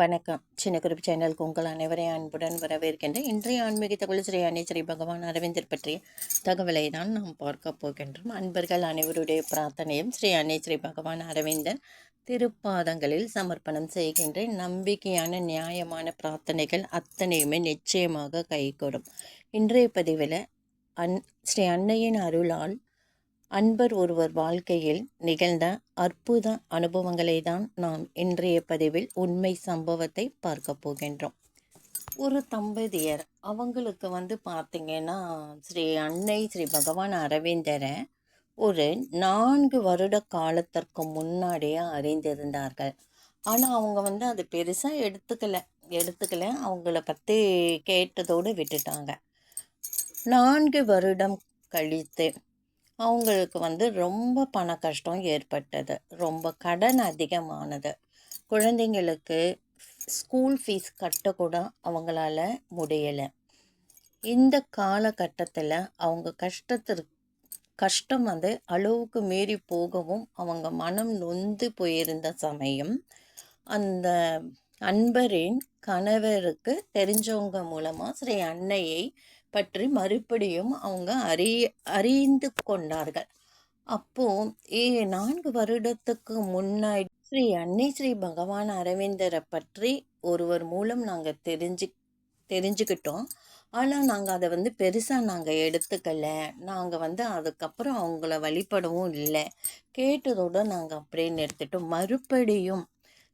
வணக்கம். சின்ன குறிப்பு சேனலுக்கு உங்கள் அனைவரையும் அன்புடன் வரவேற்கின்றேன் இன்றைய ஆன்மீக தகவல் ஸ்ரீ அன்னை ஸ்ரீ பகவான் அரவிந்தர் பற்றிய தகவலை தான் நாம் பார்க்க போகின்றோம். அன்பர்கள் அனைவருடைய பிரார்த்தனையும் ஸ்ரீ அன்னை ஸ்ரீ பகவான் அரவிந்தர் திருப்பாதங்களில் சமர்ப்பணம் செய்கின்ற நம்பிக்கையான நியாயமான பிரார்த்தனைகள் அத்தனையுமே நிச்சயமாக கைகூடும். இன்றைய பதிவில் அன் ஸ்ரீ அன்னையின் அருளால் அன்பர் ஒருவர் வாழ்க்கையில் நிகழ்ந்த அற்புத அனுபவங்களை தான் நாம் இன்றைய பதிவில் உண்மை சம்பவத்தை பார்க்க போகின்றோம். ஒரு தம்பதியர் அவங்களுக்கு வந்து பார்த்திங்கன்னா ஸ்ரீ அன்னை ஸ்ரீ பகவான் அரவிந்தரை ஒரு நான்கு வருட காலத்திற்கு முன்னாடியே அறிந்திருந்தார்கள். ஆனால் அவங்க வந்து அது பெருசாக எடுத்துக்கல எடுத்துக்கல. அவங்கள பற்றி கேட்டதோடு விட்டுட்டாங்க. நான்கு வருடம் கழித்து அவங்களுக்கு வந்து ரொம்ப பண கஷ்டம் ஏற்பட்டது. ரொம்ப கடன் அதிகமானது. குழந்தைங்களுக்கு ஸ்கூல் ஃபீஸ் கட்டக்கூட அவங்களால முடியலை. இந்த காலகட்டத்தில் அவங்க கஷ்டத்திற்கு கஷ்டம் வந்து அளவுக்கு மீறி போகவும் அவங்க மனம் நொந்து போயிருந்த சமயம் அந்த அன்பரின் கணவருக்கு தெரிஞ்சவங்க மூலமாக ஸ்ரீ அன்னையை பற்றி மறுபடியும் அவங்க அறி அறிந்து கொண்டார்கள். அப்போ ஏ நான்கு வருடத்துக்கு முன்னாடி ஸ்ரீ அன்னை ஸ்ரீ பகவான் அரவிந்தரை பற்றி ஒருவர் மூலம் நாங்கள் தெரிஞ்சு தெரிஞ்சுக்கிட்டோம். ஆனால் நாங்கள் அதை வந்து பெருசாக நாங்கள் எடுத்துக்கல. நாங்கள் வந்து அதுக்கப்புறம் அவங்கள வழிபடவும் இல்லை. கேட்டதோடு நாங்கள் அப்படியே நிறுத்திட்டோம். மறுபடியும்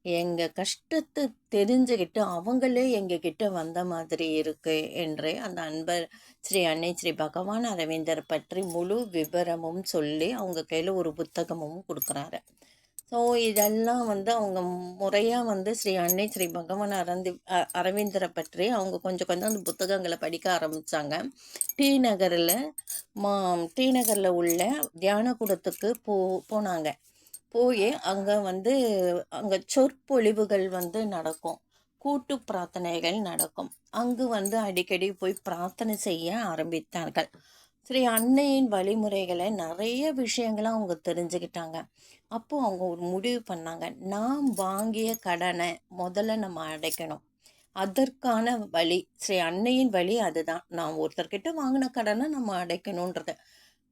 எங்கள் கஷ்டத்தை தெரிஞ்சுக்கிட்டு அவங்களே எங்ககிட்ட வந்த மாதிரி இருக்கு என்று அந்த அன்பர் ஸ்ரீ அன்னை ஸ்ரீ பகவான் அரவிந்தர் பற்றி முழு விவரமும் சொல்லி அவங்க கையில் ஒரு புத்தகமும் கொடுக்குறாரு. ஸோ இதெல்லாம் வந்து அவங்க முறையாக வந்து ஸ்ரீ அன்னை ஸ்ரீ பகவான் அரந்தி அரவிந்தரை பற்றி அவங்க கொஞ்சம் கொஞ்சம் அந்த புத்தகங்களை படிக்க ஆரம்பித்தாங்க டி நகரில் மா டி நகரில் உள்ள தியான கூடத்துக்கு போ போனாங்க. போய் அங்கே வந்து அங்கே சொற்பொழிவுகள் வந்து நடக்கும். கூட்டு பிரார்த்தனைகள் நடக்கும். அங்கு வந்து அடிக்கடி போய் பிரார்த்தனை செய்ய ஆரம்பித்தார்கள். ஸ்ரீ அன்னையின் வழிமுறைகளை நிறைய விஷயங்களை அவங்க தெரிஞ்சுக்கிட்டாங்க. அப்போது அவங்க ஒரு முடிவு பண்ணாங்க. நாம் வாங்கிய கடனை முதல்ல நம்ம அடைக்கணும். அதற்கான வழி ஸ்ரீ அன்னையின் வழி அதுதான். நான் ஒருத்தர்கிட்ட வாங்கின கடனை நம்ம அடைக்கணுன்றது.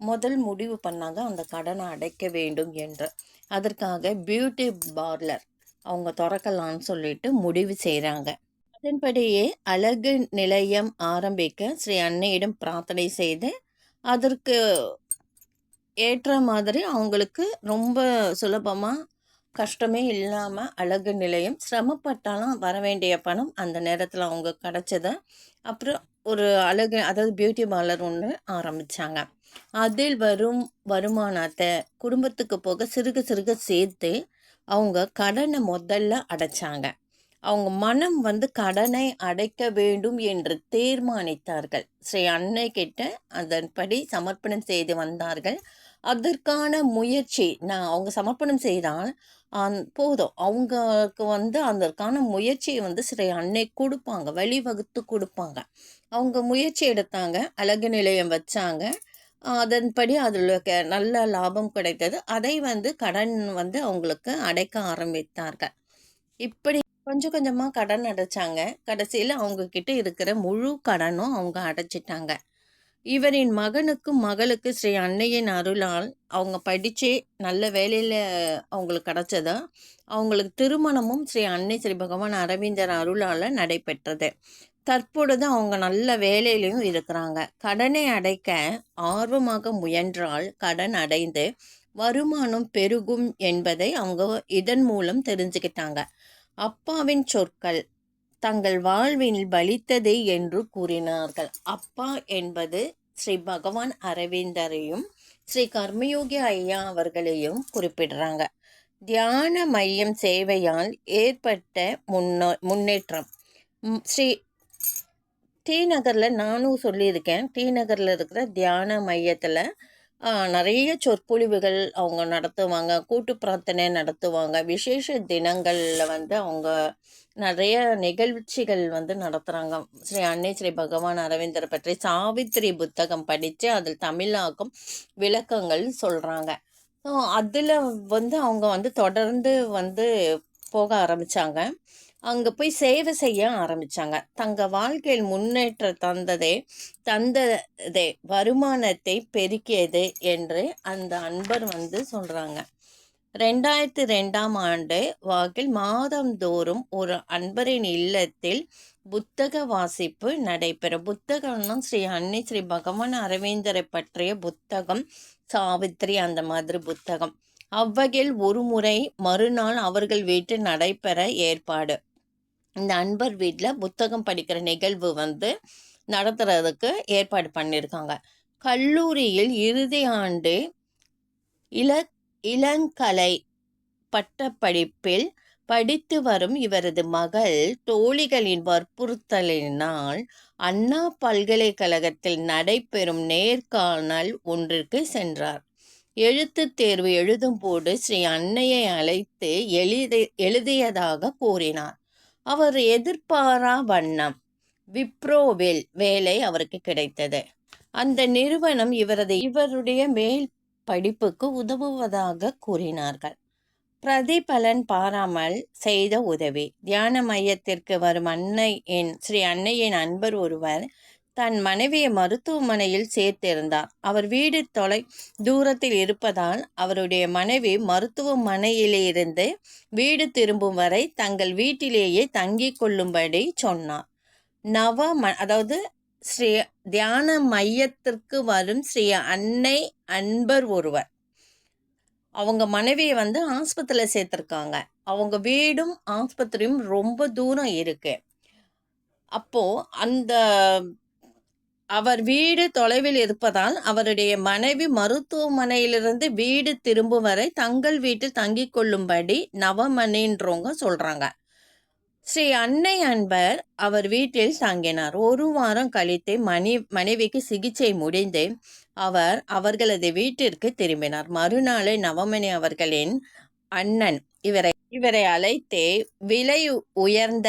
முதல் முடிவு பண்ணாங்க அந்த கடனை அடைக்க வேண்டும் என்று. அதற்காக பியூட்டி பார்லர் அவங்க திறக்கலான்னு சொல்லிட்டு முடிவு செய்கிறாங்க அதன்படியே அழகு நிலையம் ஆரம்பிக்க ஸ்ரீ அன்னையிடம் பிரார்த்தனை செய்து அதற்கு ஏற்ற மாதிரி அவங்களுக்கு ரொம்ப சுலபமாக கஷ்டமே இல்லாமல் அழகு நிலையம் சிரமப்பட்டாலும் வர வேண்டிய பணம் அந்த நேரத்தில் அவங்க கிடச்சத அப்புறம் ஒரு அழகு அதாவது பியூட்டி பார்லர் ஒன்று ஆரம்பித்தாங்க அதில் வரும் வருமானத்தை குடும்பத்துக்கு போக சிறுக சிறுக சேர்த்து அவங்க கடனை முதல்ல அடைச்சாங்க. அவங்க மனம் வந்து கடனை அடைக்க வேண்டும் என்று தீர்மானித்தார்கள். ஸ்ரீ அன்னை கிட்ட அதன்படி சமர்ப்பணம் செய்து வந்தார்கள். அதற்கான முயற்சி நான் அவங்க சமர்ப்பணம் செய்தால் அந் போதும். அவங்களுக்கு வந்து அதற்கான முயற்சியை வந்து ஸ்ரீ அன்னை கொடுப்பாங்க வழிவகுத்து கொடுப்பாங்க. அவங்க முயற்சி எடுத்தாங்க அழகு நிலையம் வச்சாங்க. அதன்படி அதில் நல்ல லாபம் கிடைத்தது. அதை வந்து கடன் வந்து அவங்களுக்கு அடைக்க ஆரம்பித்தார்கள். இப்படி கொஞ்சம் கொஞ்சமாக கடன் அடைச்சாங்க. கடைசியில் அவங்கக்கிட்ட இருக்கிற முழு கடனும் அவங்க அடைச்சிட்டாங்க. இவரின் மகனுக்கும் மகளுக்கு ஸ்ரீ அன்னையின் அருளால் அவங்க படித்து நல்ல வேலையில் அவங்களுக்கு கிடச்சதா. அவங்களுக்கு திருமணமும் ஸ்ரீ அன்னை ஸ்ரீ பகவான் அரவிந்தர் அருளால் நடைபெற்றது. தற்பொழுது அவங்க நல்ல வேலையிலையும் இருக்கிறாங்க. கடனை அடைக்க ஆர்வமாக முயன்றால் கடன் அடைந்து வருமானம் பெருகும் என்பதை அவங்க இதன் மூலம் தெரிஞ்சுக்கிட்டாங்க. அப்பாவின் சொற்கள் தங்கள் வாழ்வில் பலித்ததே என்று கூறினார்கள். அப்பா என்பது ஸ்ரீ பகவான் அரவிந்தரையும் ஸ்ரீ கர்மயோகி ஐயா அவர்களையும் குறிப்பிடுறாங்க. தியான மையம் சேவையால் ஏற்பட்ட முன்னோ முன்னேற்றம். ஸ்ரீ டி நகரில் நானும் சொல்லியிருக்கேன். டி நகரில் இருக்கிற தியான மையத்தில் நிறைய சொற்பொழிவுகள் அவங்க நடத்துவாங்க. கூட்டு பிரார்த்தனை நடத்துவாங்க. விசேஷ தினங்களில் வந்து அவங்க நிறைய நிகழ்ச்சிகள் வந்து நடத்துகிறாங்க ஸ்ரீ அன்னை ஸ்ரீ பகவான் அரவிந்தர் பற்றி சாவித்திரி புத்தகம் படித்து அதில் தமிழாக்கம் விளக்கங்கள் சொல்கிறாங்க ஸோ அதில் வந்து அவங்க வந்து தொடர்ந்து வந்து போக ஆரம்பித்தாங்க அங்கே போய் சேவை செய்ய ஆரம்பித்தாங்க தங்க வாழ்க்கையில் முன்னேற்ற தந்ததே தந்ததே வருமானத்தை பெருக்கியது என்று அந்த அன்பர் வந்து சொல்கிறாங்க ரெண்டாயிரத்தி ரெண்டாம் ஆண்டு வாக்கில் மாதந்தோறும் ஒரு அன்பரின் இல்லத்தில் புத்தக வாசிப்பு நடைபெறும். புத்தகம்னா ஸ்ரீ அன்னை ஸ்ரீ பகவான் அரவிந்தரை பற்றிய புத்தகம் சாவித்திரி அந்த மாதிரி புத்தகம். அவ்வகையில் ஒரு முறை மறுநாள் அவர்கள் வீட்டில் நடைபெற ஏற்பாடு. இந்த அன்பர் வீட்டில் புத்தகம் படிக்கிற நிகழ்வு வந்து நடத்துறதுக்கு ஏற்பாடு பண்ணியிருக்காங்க கல்லூரியில் இறுதி ஆண்டு இள இளங்கலை பட்டப்படிப்பில் படித்து வரும் இவரது மகள் தோழிகளின் வற்புறுத்தலினால் அண்ணா பல்கலைக்கழகத்தில் நடைபெறும் நேர்காணல் ஒன்றிற்கு சென்றார். எழுத்துத் தேர்வு எழுதும்போது ஸ்ரீ அன்னையை அழைத்து எழுதி எழுதியதாக கூறினார். அவர் எதிர்பாரா வண்ணம். விப்ரோவில் வேலை அவருக்கு கிடைத்தது. அந்த நிறுவனம் இவரது இவருடைய மேல் படிப்புக்கு உதவுவதாக கூறினார்கள். பிரதிபலன் பாராமல் செய்த உதவி. தியான மையத்திற்கு வரும் அன்னை என் ஸ்ரீ அன்னையின் அன்பர் ஒருவர் தன் மனைவியை மருத்துவமனையில் சேர்த்திருந்தார். அவர் வீடு தொலை தூரத்தில் இருப்பதால் அவருடைய மனைவி மருத்துவமனையிலிருந்து வீடு திரும்பும் வரை தங்கள் வீட்டிலேயே தங்கிக் கொள்ளும்படி சொன்னார். நவ ம அதாவது ஸ்ரீ தியான மையத்திற்கு வரும் ஸ்ரீ அன்னை அன்பர் ஒருவர். அவங்க மனைவியை வந்து ஆஸ்பத்திரியில் சேர்த்துருக்காங்க. அவங்க வீடும் ஆஸ்பத்திரியும் ரொம்ப தூரம் இருக்கு. அப்போ அந்த அவர் வீடு தொலைவில் இருப்பதால் அவருடைய மனைவி மருத்துவமனையிலிருந்து வீடு திரும்பும் வரை தங்கள் வீட்டில் தங்கிக் கொள்ளும்படி நவமணின்றவங்க சொல்றாங்க. ஸ்ரீ அன்னை அன்பர் அவர் வீட்டில் தங்கினார். ஒரு வாரம் கழித்து மணி மனைவிக்கு சிகிச்சை முடிந்து அவர் அவர்களது வீட்டிற்கு திரும்பினார். மறுநாளே நவமணி அவர்களின் அண்ணன் இவரை இவரை அழைத்து விலை உயர்ந்த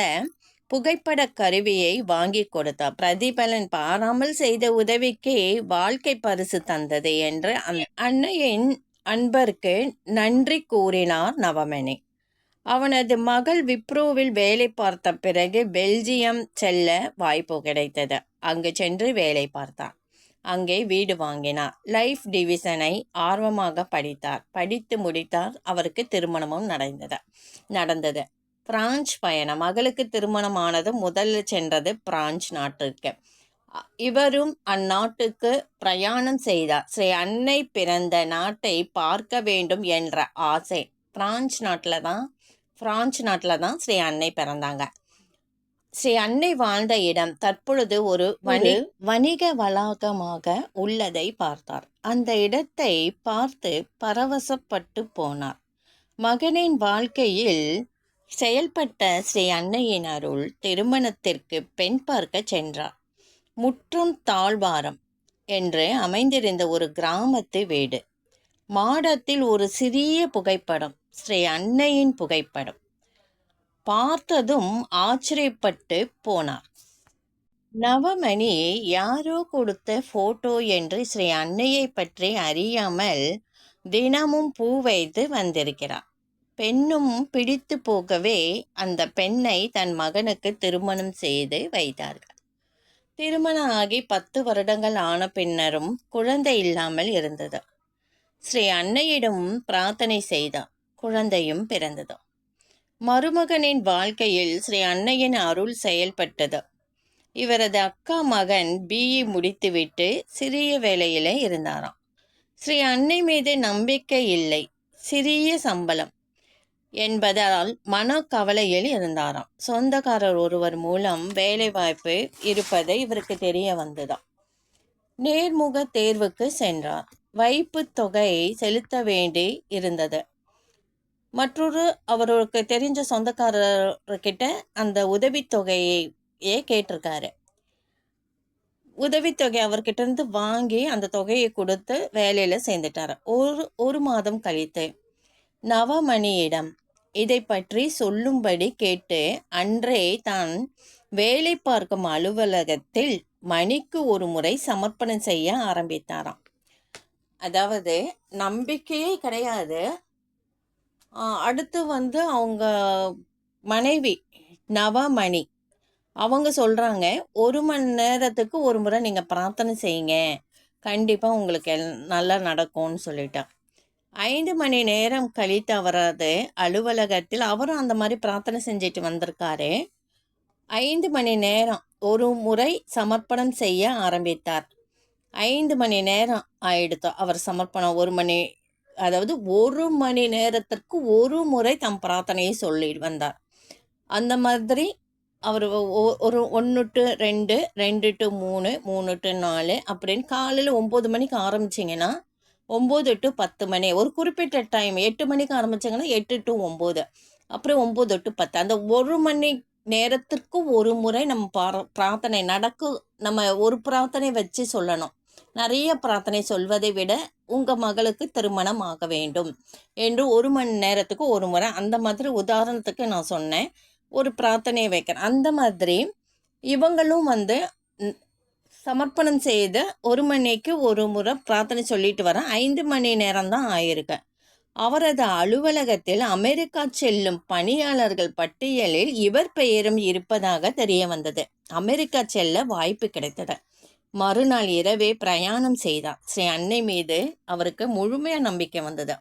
புகைப்பட கருவியை வாங்கி கொடுத்தார். பிரதிபலன் பாராமல் செய்த உதவிக்கு வாழ்க்கை பரிசு தந்தது என்று அன்னையின் அன்பருக்கு நன்றி கூறினார் நவமணி. அவனது மகள் விப்ரோவில் வேலை பார்த்த பிறகு பெல்ஜியம் செல்ல வாய்ப்பு கிடைத்தது. அங்கு சென்று வேலை பார்த்தார். அங்கே வீடு வாங்கினார். லைஃப் டிவிஷனை ஆர்வமாக படித்தார். படித்து முடித்தார். அவருக்கு திருமணமும் நடந்தது. நடந்தது. பிரான்ச் பயணம். மகளுக்கு திருமணமானது முதலில் சென்றது பிரான்ச் நாட்டிற்கு. இவரும் அந்நாட்டுக்கு பிரயாணம் செய்தார். ஸ்ரீ அன்னை பிறந்த நாட்டை பார்க்க வேண்டும் என்ற ஆசை. பிரான்ச் நாட்டில் தான் பிரான்ச் நாட்டில் தான் ஸ்ரீ அன்னை பிறந்தாங்க. ஸ்ரீ அன்னை வாழ்ந்த இடம் தற்பொழுது ஒரு வணி வணிக வளாகமாக உள்ளதை பார்த்தார். அந்த இடத்தை பார்த்து பரவசப்பட்டு போனார். மகனின் வாழ்க்கையில் செயல்பட்ட ஸ்ரீ அன்னையின் அருள் திருமணத்திற்கு பெண் பார்க்க சென்றார். முற்றும் தாழ்வாரம் என்று அமைந்திருந்த ஒரு கிராமத்து வீடு. மாடத்தில் ஒரு சிறிய புகைப்படம் ஸ்ரீ அன்னையின் புகைப்படம். பார்த்ததும் ஆச்சரியப்பட்டு போனார். நவமணி யாரோ கொடுத்த போட்டோ என்று ஸ்ரீ அன்னையை பற்றி அறியாமல் தினமும் பூ வைத்து வந்திருக்கிறார். பெண்ணும் பிடித்து போகவே அந்த பெண்ணை தன் மகனுக்கு திருமணம் செய்து வைத்தார்கள். திருமணம் ஆகி பத்து வருடங்கள் ஆன பின்னரும் குழந்தை இல்லாமல் இருந்தது. ஸ்ரீ அன்னையிடம் பிரார்த்தனை செய்தார். குழந்தையும் பிறந்தது. மருமகனின் வாழ்க்கையில் ஸ்ரீ அன்னையின் அருள் செயல்பட்டது. இவரது அக்கா மகன் பிஇ e. முடித்துவிட்டு சிறிய வேலையில இருந்தாராம். ஸ்ரீ அன்னை மீது நம்பிக்கை இல்லை. சிறிய சம்பளம். என்பதால் மனக்கவலையில் இருந்தாராம். சொந்தக்காரர் ஒருவர் மூலம் வேலைவாய்ப்பு இருப்பதை இவருக்கு தெரிய வந்ததாம். நேர்முக தேர்வுக்கு சென்றார். வைப்பு தொகையை செலுத்த வேண்டி இருந்தது. மற்றொரு அவருக்கு தெரிஞ்ச சொந்தக்காரர்கிட்ட அந்த உதவித்தொகையே கேட்டிருக்காரு. உதவித்தொகை அவர்கிட்ட இருந்து வாங்கி அந்த தொகையை கொடுத்து வேலையில சேர்ந்துட்டார். ஒரு ஒரு மாதம் கழித்து நவமணியிடம் இதை பற்றி சொல்லும்படி கேட்டு அன்றே தான் வேலை பார்க்கும் அலுவலகத்தில் மணிக்கு ஒரு முறை சமர்ப்பணம் செய்ய ஆரம்பித்தாராம். அதாவது நம்பிக்கையே கிடையாது. அடுத்து வந்து அவங்க மனைவி நவமணி அவங்க சொல்கிறாங்க ஒரு மணி நேரத்துக்கு ஒரு முறை நீங்கள் பிரார்த்தனை செய்யுங்க. கண்டிப்பாக உங்களுக்கு எல் நல்லா நடக்கும்னு சொல்லிட்டா. ஐந்து மணி நேரம் கழித்து அவரது அலுவலகத்தில் அவரும் அந்த மாதிரி பிரார்த்தனை செஞ்சுட்டு வந்திருக்காரு. ஐந்து மணி நேரம் ஒரு முறை சமர்ப்பணம் செய்ய ஆரம்பித்தார். ஐந்து மணி நேரம் ஆயிடுத்தோம் அவர் சமர்ப்பணம் ஒரு மணி அதாவது ஒரு மணி நேரத்திற்கு ஒரு முறை தம் பிரார்த்தனையை சொல்லி வந்தார். அந்த மாதிரி அவர் ஒரு ஒன்று டு ரெண்டு ரெண்டு டு மூணு மூணு டு நாலு அப்படின்னு காலையில் ஒம்பது மணிக்கு ஆரம்பிச்சிங்கன்னா ஒம்பது டு பத்து மணி. ஒரு குறிப்பிட்ட டைம் எட்டு மணிக்கு ஆரம்பித்தாங்கன்னா எட்டு டு ஒம்பது. அப்புறம் ஒம்பது டு பத்து. அந்த ஒரு மணி நேரத்திற்கு ஒரு முறை நம்ம பார பிரார்த்தனை நடக்கும் நம்ம ஒரு பிரார்த்தனை வச்சு சொல்லணும். நிறைய பிரார்த்தனை சொல்வதை விட உங்கள் மகளுக்கு திருமணம் ஆக வேண்டும் என்று ஒரு மணி நேரத்துக்கு ஒரு முறை. அந்த மாதிரி உதாரணத்துக்கு நான் சொன்னேன். ஒரு பிரார்த்தனையை வைக்கிறேன். அந்த மாதிரி இவங்களும் வந்து சமர்ப்பணம் செய்த ஒரு மணிக்கு ஒரு முறை பிரார்த்தனை சொல்லிட்டு வரேன் ஐந்து மணி நேரம் தான் ஆயிருக்கு. அவரது அலுவலகத்தில் அமெரிக்கா செல்லும் பணியாளர்கள் பட்டியலில் இவர் பெயரும் இருப்பதாக தெரிய வந்தது. அமெரிக்கா செல்ல வாய்ப்பு கிடைத்தது. மறுநாள் இரவே பிரயாணம் செய்தார். ஸ்ரீ அன்னை மீது அவருக்கு முழுமையாக நம்பிக்கை வந்தது.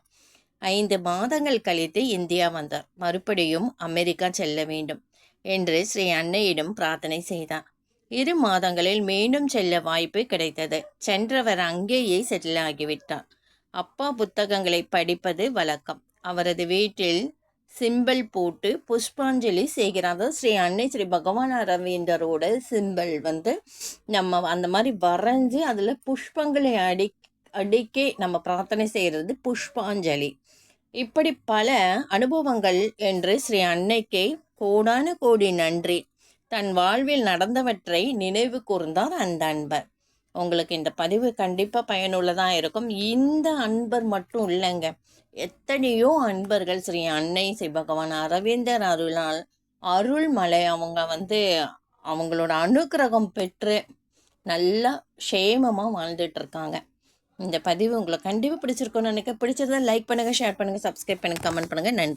ஐந்து மாதங்கள் கழித்து இந்தியா வந்தார். மறுபடியும் அமெரிக்கா செல்ல வேண்டும் என்று ஸ்ரீ அன்னையிடம் பிரார்த்தனை செய்தார். இரு மாதங்களில் மீண்டும் செல்ல வாய்ப்பு கிடைத்தது. சென்றவர் அங்கேயே செட்டில் ஆகிவிட்டார். அப்பா புத்தகங்களை படிப்பது வழக்கம். அவரது வீட்டில் சிம்பிள் போட்டு புஷ்பாஞ்சலி செய்கிறார். ஸ்ரீ அன்னை ஸ்ரீ பகவான் அரவிந்தரோட சிம்பிள் வந்து நம்ம அந்த மாதிரி வரைஞ்சி அதில் புஷ்பங்களை அடி அடிக்கே நம்ம பிரார்த்தனை செய்கிறது புஷ்பாஞ்சலி. இப்படி பல அனுபவங்கள் என்று ஸ்ரீ அன்னைக்கு கோடான கோடி நன்றி. தன் வாழ்வில் நடந்தவற்றை நினைவு கூர்ந்தார் அந்த அன்பர். உங்களுக்கு இந்த பதிவு கண்டிப்பாக பயனுள்ளதாக இருக்கும். இந்த அன்பர் மட்டும் இல்லைங்க. எத்தனையோ அன்பர்கள் ஸ்ரீ அன்னை ஸ்ரீ பகவான் அரவிந்தர் அருளால் அருள்மலை அவங்க வந்து அவங்களோட அனுக்கிரகம் பெற்று நல்லா க்ஷேமமாக வாழ்ந்துட்டு இருக்காங்க இந்த பதிவு உங்களுக்கு கண்டிப்பாக பிடிச்சிருக்கும்னு நினைக்க பிடிச்சதை லைக் பண்ணுங்கள் ஷேர் பண்ணுங்கள் சப்ஸ்கிரைப் பண்ணுங்கள் கமெண்ட் பண்ணுங்கள் நன்றி.